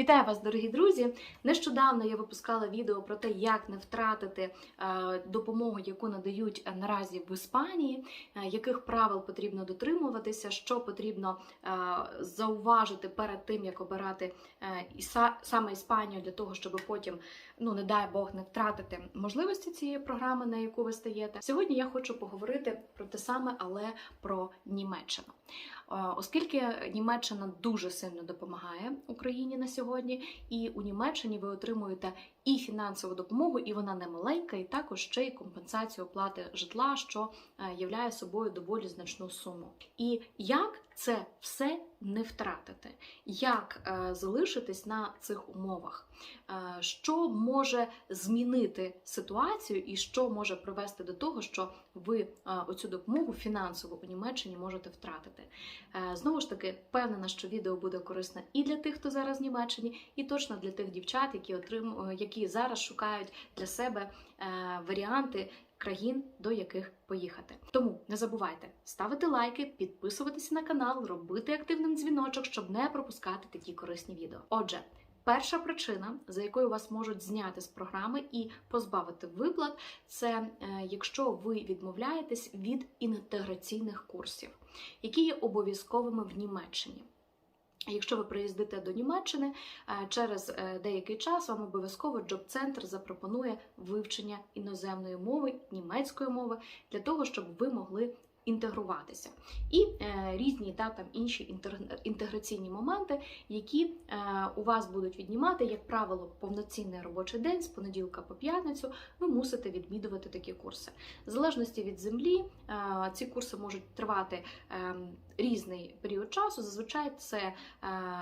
Вітаю вас, дорогі друзі! Нещодавно я випускала відео про те, як не втратити е, допомогу, яку надають е, наразі в Іспанії, е, яких правил потрібно дотримуватися, що потрібно зауважити перед тим, як обирати саме Іспанію для того, щоб потім, ну не дай Бог, не втратити можливості цієї програми, на яку ви стаєте. Сьогодні я хочу поговорити про те саме, але про Німеччину. Е, Оскільки Німеччина дуже сильно допомагає Україні на сьогодні, і у Німеччині ви отримуєте і фінансову допомогу, і вона не маленька, і також ще й компенсацію оплати житла, що е, являє собою доволі значну суму. І як це все не втратити? Як е, залишитись на цих умовах? Е, Що може змінити ситуацію, і що може привести до того, що ви е, оцю допомогу фінансову у Німеччині можете втратити? Е, Знову ж таки, впевнена, що відео буде корисне і для тих, хто зараз в Німеччині, і точно для тих дівчат, які отрим... які зараз шукають для себе е, варіанти країн, до яких поїхати. Тому не забувайте ставити лайки, підписуватися на канал, робити активним дзвіночок, щоб не пропускати такі корисні відео. Отже. Перша причина, за якою вас можуть зняти з програми і позбавити виплат, це е, якщо ви відмовляєтесь від інтеграційних курсів, які є обов'язковими в Німеччині. Якщо ви приїздите до Німеччини, е, через е, деякий час вам обов'язково джоб-центр запропонує вивчення іноземної мови, німецької мови для того, щоб ви могли інтегруватися. І е, різні та, там, інші інтеграційні моменти, які е, у вас будуть віднімати, як правило, повноцінний робочий день з понеділка по п'ятницю, ви мусите відвідувати такі курси. В залежності від землі, е, ці курси можуть тривати е, різний період часу. Зазвичай це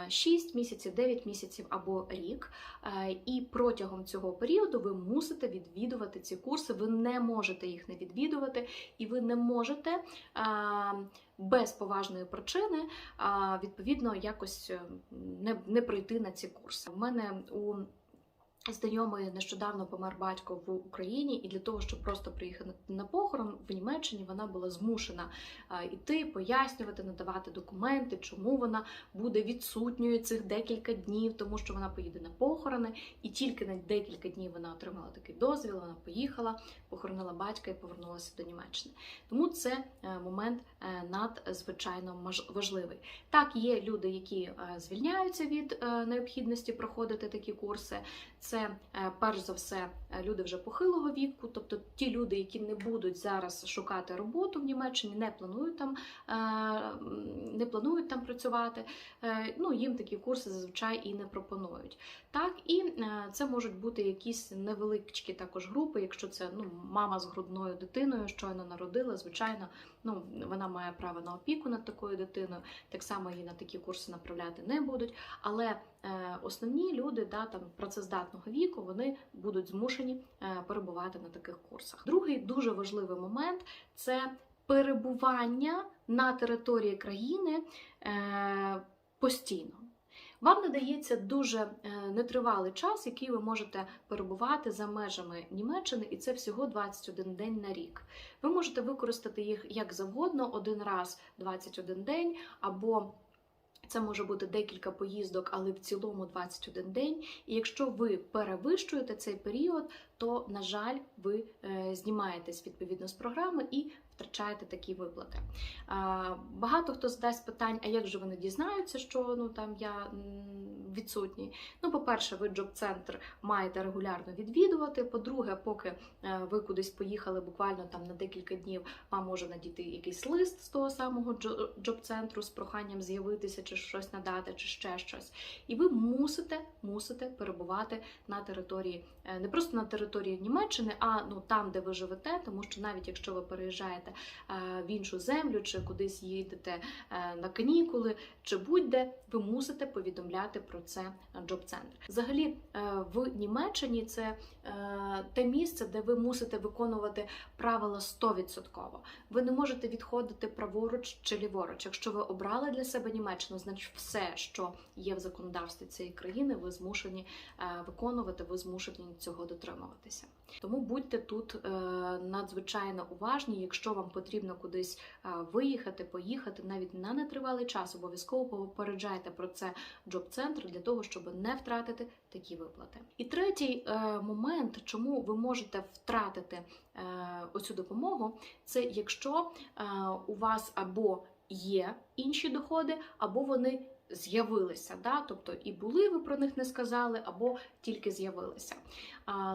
е, 6 місяців, 9 місяців або рік. Е, І протягом цього періоду ви мусите відвідувати ці курси. Ви не можете їх не відвідувати, і ви не можете без поважної причини відповідно якось е, не, не прийти на ці курси. У мене у Знайомий нещодавно помер батько в Україні, і для того, щоб просто приїхати на похорон в Німеччині, вона була змушена іти, пояснювати, надавати документи, чому вона буде відсутньою цих декілька днів, тому що вона поїде на похорони, і тільки на декілька днів вона отримала такий дозвіл. Вона поїхала, похоронила батька і повернулася до Німеччини. Тому це е, момент е, надзвичайно важливий. Так, є люди, які е, звільняються від необхідності проходити такі курси. Це е, перш за все е, люди вже похилого віку, тобто ті люди, які не будуть зараз шукати роботу в Німеччині, не планують там, е, не планують там працювати. Ну їм такі курси зазвичай і не пропонують. Так, і це можуть бути якісь невеличкі також групи, якщо це ну мама з грудною дитиною щойно народила, звичайно, ну вона має право на опіку над такою дитиною. Так само її на такі курси направляти не будуть. Але основні люди, да, там працездатного віку, вони будуть змушені е, перебувати на таких курсах. Другий дуже важливий момент це перебування на території країни е, постійно. Вам надається дуже е, нетривалий час, який ви можете перебувати за межами Німеччини, і це всього 21 день на рік. Ви можете використати їх як завгодно, один раз 21 день, або це може бути декілька поїздок, але в цілому 21 день. І якщо ви перевищуєте цей період, то, на жаль, ви е, знімаєтесь відповідно з програми і втрачаєте такі виплати. Багато хто задасть питань, а як же вони дізнаються, що ну там я відсутній. Ну, по-перше, ви джоб-центр маєте регулярно відвідувати. По-друге, поки е, ви кудись поїхали буквально там на декілька днів, вам може надійти якийсь лист з того самого джо- джоб-центру з проханням з'явитися чи щось надати, чи ще щось. І ви мусите, мусите перебувати на території, е, не просто на території Німеччини, а ну там, де ви живете, тому що навіть якщо ви переїжджаєте е, в іншу землю, чи кудись їдете е, на канікули, чи будь-де, ви мусите повідомляти про це джоб-центр. Взагалі, е, в Німеччині це те місце, де ви мусите виконувати правила 100%. Ви не можете відходити праворуч чи ліворуч. Якщо ви обрали для себе Німеччину, значить все, що є в законодавстві цієї країни, ви змушені виконувати, ви змушені цього дотримуватися. Утримуватися. Тому будьте тут е, надзвичайно уважні, якщо вам потрібно кудись е, виїхати, поїхати навіть на нетривалий час, обов'язково попереджайте про це джоб-центр для того, щоб не втратити такі виплати. І третій е, момент, чому ви можете втратити оцю допомогу, це якщо у вас або є інші доходи, або вони з'явилися. Да? Тобто і були, ви про них не сказали, або тільки з'явилися.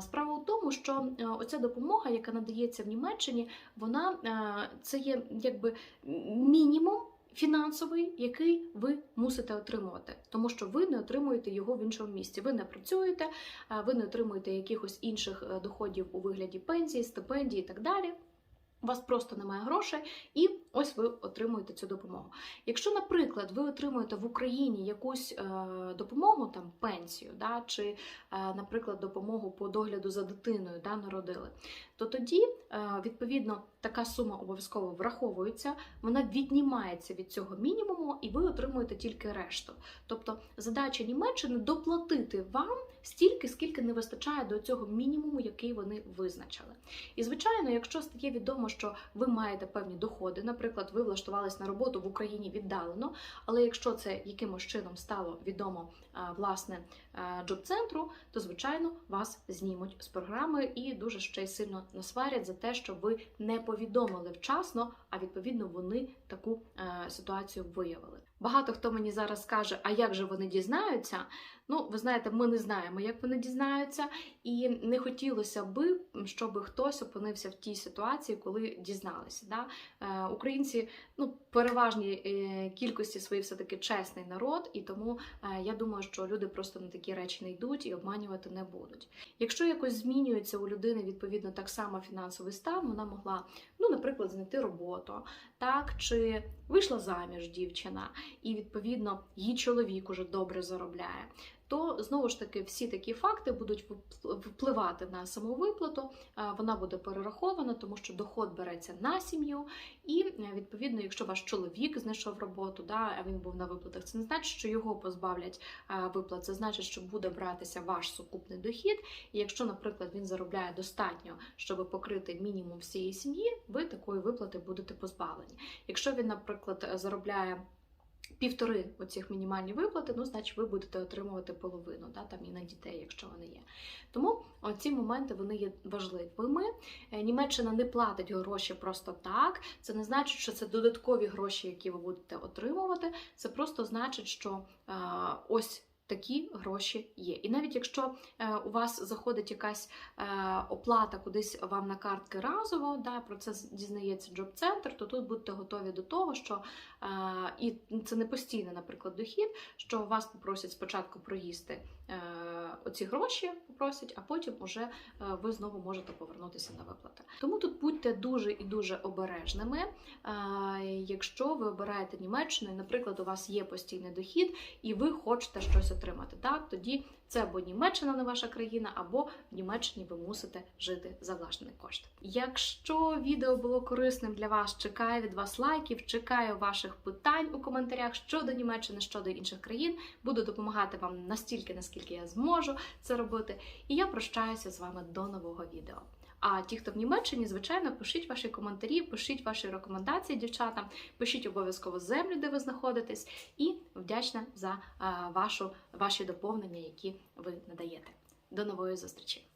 Справа у тому, що е, оця допомога, яка надається в Німеччині, вона е, це є якби мінімум. Фінансовий, який ви мусите отримувати, тому що ви не отримуєте його в іншому місці. Ви не працюєте, ви не отримуєте якихось інших е, доходів у вигляді пенсії, стипендії і так далі. У вас просто немає грошей, і ось ви отримуєте цю допомогу. Якщо, наприклад, ви отримуєте в Україні якусь е, допомогу, там пенсію, да, чи, е, наприклад, допомогу по догляду за дитиною, да, народили, то тоді, е, відповідно, така сума обов'язково враховується, вона віднімається від цього мінімуму, і ви отримуєте тільки решту. Тобто, задача Німеччини доплатити вам стільки, скільки не вистачає до цього мінімуму, який вони визначили. І звичайно, якщо стає відомо, що ви маєте певні доходи, наприклад, ви влаштувались на роботу в Україні віддалено, але якщо це якимось чином стало відомо власне джоб-центру, то звичайно вас знімуть з програми і дуже ще й сильно насварять за те, що ви не повідомили вчасно, а відповідно вони таку ситуацію виявили. Багато хто мені зараз каже, а як же вони дізнаються? Ну, ви знаєте, ми не знаємо, як вони дізнаються, і не хотілося би, щоб хтось опинився в тій ситуації, коли дізналися. Да? Е, українці ну, переважній е, кількості свої все-таки чесний народ, і тому е, я думаю, що люди просто на такі речі не йдуть і обманювати не будуть. Якщо якось змінюється у людини відповідно так само фінансовий стан, вона могла, ну, наприклад, знайти роботу, так, чи вийшла заміж дівчина, і відповідно її чоловік уже добре заробляє. То знову ж таки всі такі факти будуть впливати на самовиплату, вона буде перерахована, тому що доход береться на сім'ю, і е, відповідно, якщо ваш чоловік знайшов роботу, да, а він був на виплатах, це не значить, що його позбавлять виплат, це значить, що буде братися ваш сукупний дохід. І якщо, наприклад, він заробляє достатньо, щоб покрити мінімум всієї сім'ї, ви такої виплати будете позбавлені. Якщо він, наприклад, заробляє півтори оцих мінімальні виплати, ну, значить, ви будете отримувати половину, да, там і на дітей, якщо вони є. Тому ці моменти вони є важливими. Е, Німеччина не платить гроші просто так. Це не значить, що це додаткові гроші, які ви будете отримувати. Це просто значить, що е, ось. Такі гроші є. І навіть якщо е, у вас заходить якась е, оплата кудись вам на картки разово, да, про це дізнається джоб-центр, то тут будьте готові до того, що е, і це не постійний, наприклад, дохід, що вас попросять спочатку проїсти оці гроші, попросять, а потім уже ви знову можете повернутися на виплати. Тому тут будьте дуже і дуже обережними. Якщо ви обираєте Німеччину, і, наприклад, у вас є постійний дохід, і ви хочете щось отримати. Так, тоді це або Німеччина не ваша країна, або в Німеччині ви мусите жити за власний кошт. Якщо відео було корисним для вас, чекаю від вас лайків, чекаю ваших питань у коментарях щодо Німеччини, щодо інших країн. Буду допомагати вам настільки, наскільки я зможу це робити. І я прощаюся з вами до нового відео. А ті, хто в Німеччині, звичайно, пишіть ваші коментарі, пишіть ваші рекомендації дівчатам, пишіть обов'язково землю, де ви знаходитесь, і вдячна за вашу, ваші доповнення, які ви надаєте. До нової зустрічі!